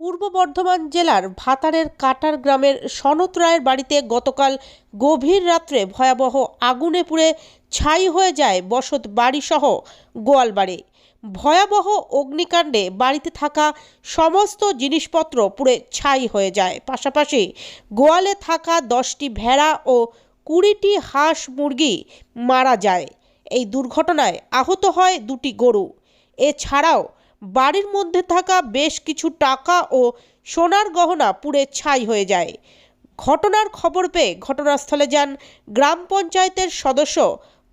পূর্ব বর্ধমান জেলার ভাতারের কাটার গ্রামের সনত রায়ের বাড়িতে গতকাল গভীর রাত্রে ভয়াবহ আগুনে পুড়ে ছাই হয়ে যায় বসত বাড়িসহ গোয়াল বাড়ি ভয়াবহ অগ্নিকাণ্ডে বাড়িতে থাকা সমস্ত জিনিসপত্র পুড়ে ছাই হয়ে যায়। পাশাপাশি গোয়ালে থাকা দশটি ভেড়া ও কুড়িটি হাঁস মুরগি মারা যায়। এই দুর্ঘটনায় আহত হয় দুটি গরু। এছাড়াও বাড়ির মধ্যে থাকা বেশ কিছু টাকা ও সোনার গহনা পুড়ে ছাই হয়ে যায়। ঘটনার খবর পেয়ে ঘটনাস্থলে যান গ্রাম পঞ্চায়েতের সদস্য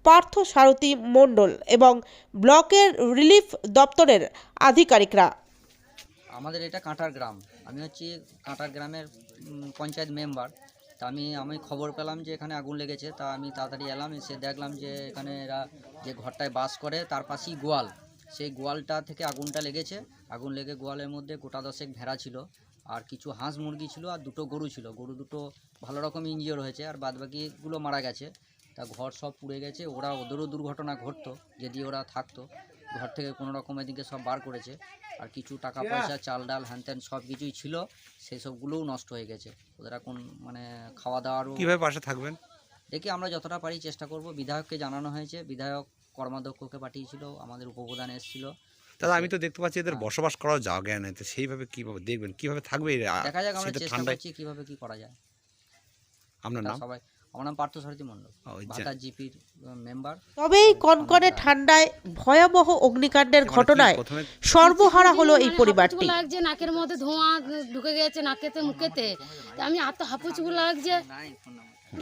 পার্থ সারথী মণ্ডল এবং ব্লকের রিলিফ দপ্তরের আধিকারিকরা। আমাদের এটা কাঁটার গ্রাম। আমি হচ্ছি কাঁটার গ্রামের পঞ্চায়েত মেম্বার। তা আমি আমি খবর পেলাম যে এখানে আগুন লেগেছে। তা আমি তাড়াতাড়ি এলাম, এসে দেখলাম যে এখানে এরা যে ঘরটায় বাস করে, তার পাশেই গোয়াল। সেই গোয়ালটা থেকে আগুনটা লেগেছে। আগুন লেগে গোয়ালের মধ্যে গোটা দশেক ভেড়া ছিল আর কিছু হাঁস মুরগি ছিল আর দুটো গরু ছিল। গরু দুটো ভালো রকম ইঞ্জিওর হয়েছে আর বাদবাকিগুলো মারা গেছে। তা ঘর সব পুড়ে গেছে। ওরা ওদেরও দুর্ঘটনা ঘটতো যদি ওরা থাকতো। ঘর থেকে কোনো রকম এদিকে সব বার করেছে। আর কিছু টাকা পয়সা চাল ডাল হ্যান ত্যান সব কিছুই ছিল। সেই সবগুলোও নষ্ট হয়ে গেছে। ওদের এখন মানে খাওয়া দাওয়ারও কীভাবে পাশে থাকবেন? দেখি আমরা যতটা পারি চেষ্টা করব। বিধায়ককে জানানো হয়েছে। বিধায়ক কর্মাধ্যক্ষকে পাঠিয়েছিল আমাদের উপপ্রধান এসেছিল। দাদা আমি তো দেখতে পাচ্ছি এদের বসবাস করার জায়গা নেই তো সেইভাবে কীভাবে দেখবেন কীভাবে থাকবে দেখা যাক আমরা চেষ্টা করছি কীভাবে কি করা যায়। আপনার নাম? সবাই আমার নাম পার্থ সারথী মণ্ডল। ভাতা জিপির মেম্বার। তবেই কনকনে ঠান্ডায় ভয়াবহ অগ্নিকাণ্ডের ঘটনায় সর্বহারা হলো এই পরিবারটি। লাগছে নাকের মধ্যে ধোঁয়া ঢুকে গেছে নাকেতে মুখেতে। আমি এত হাঁপুচুকু লাগছে।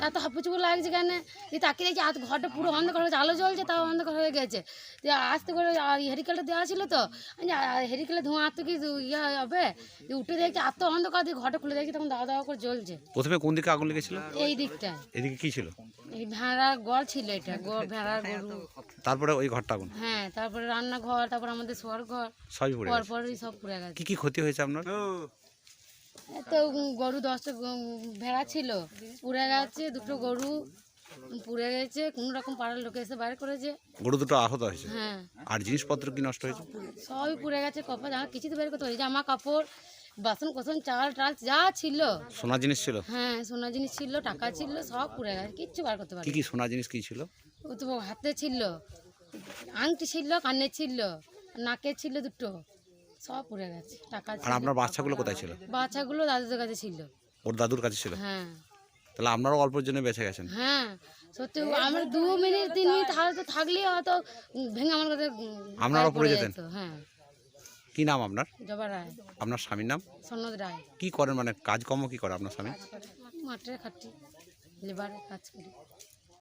এত হাঁপুচুকু লাগছে কেন? যে তাকিয়ে দেখছি আজ ঘরটা পুরো অন্ধকার হয়েছে আলো জ্বলছে তাও অন্ধকার হয়ে গেছে। যে আস্তে করে হেরিকেলটা দেওয়া ছিল তো হেরিকেলে ধোঁয়া এত কি ইয়ে হবে? যে উঠে দেখছি এত অন্ধকার দিয়ে ঘরটা খুলে দেখছি তখন দাওয়া দাওয়া করে জ্বলছে। প্রথমে কোন দিকে আগুন লেগেছিল? এই দিকটায় এদিকে কি ছিল? এই ভেড়া গড় ছিল এটা গড় ভেড়ার গরু। তারপরে ওই ঘরটা আগুন? হ্যাঁ তারপরে রান্নাঘর তারপর আমাদের শোয়ার ঘর। সবই পড়ে পর সব পুড়ে গেছে। কি কি ক্ষতি হয়েছে আপনার? তো গরু দশটা ভেড়া ছিল। পুড়ে গেছে দুটো গরু পুড়ে গেছে কোনো রকম পাড়ার লোকে এসে বাইরে করেছে। গরু দুটো আহত হয়েছে? হ্যাঁ। আর জিনিসপত্র কি নষ্ট হয়েছে? সবই পুড়ে গেছে কপা জামা কিছু তো বের করতে পারি। জামা কাপড় বাসন কোসন চাল টাল যা ছিল। সোনা জিনিস ছিল? হ্যাঁ সোনা জিনিস ছিল টাকা ছিল সব পুড়ে গেছে কিচ্ছু বার করতে কি পারি কি সোনা জিনিস কি ছিল? ও তো হাতে ছিল আংটি ছিল কানে ছিল নাকে ছিল দুটো। সব পুড়ে গেছে। টাকা আর আপনার বাচ্চাগুলো কোথায় ছিল? বাচ্চাগুলো দাদুদের কাছে ছিল। ওর দাদুর কাছে ছিল? হ্যাঁ। তাহলে আপনারাও অল্পের জন্য বেঁচে গেছেন? হ্যাঁ সত্যি আমরা দু মিনিট তিন মিনিট হয়তো থাকলেই হয়তো ভেঙে আমার কাছে আপনারাও পড়ে যেতেন? হ্যাঁ। কি নাম আপনার? জবা রায়। আপনার স্বামীর নাম? সন্ন্যদ রায়। কি করেন মানে কাজকর্ম কি করে আপনার স্বামী? মাঠের খাটি লেবারের কাজ করি।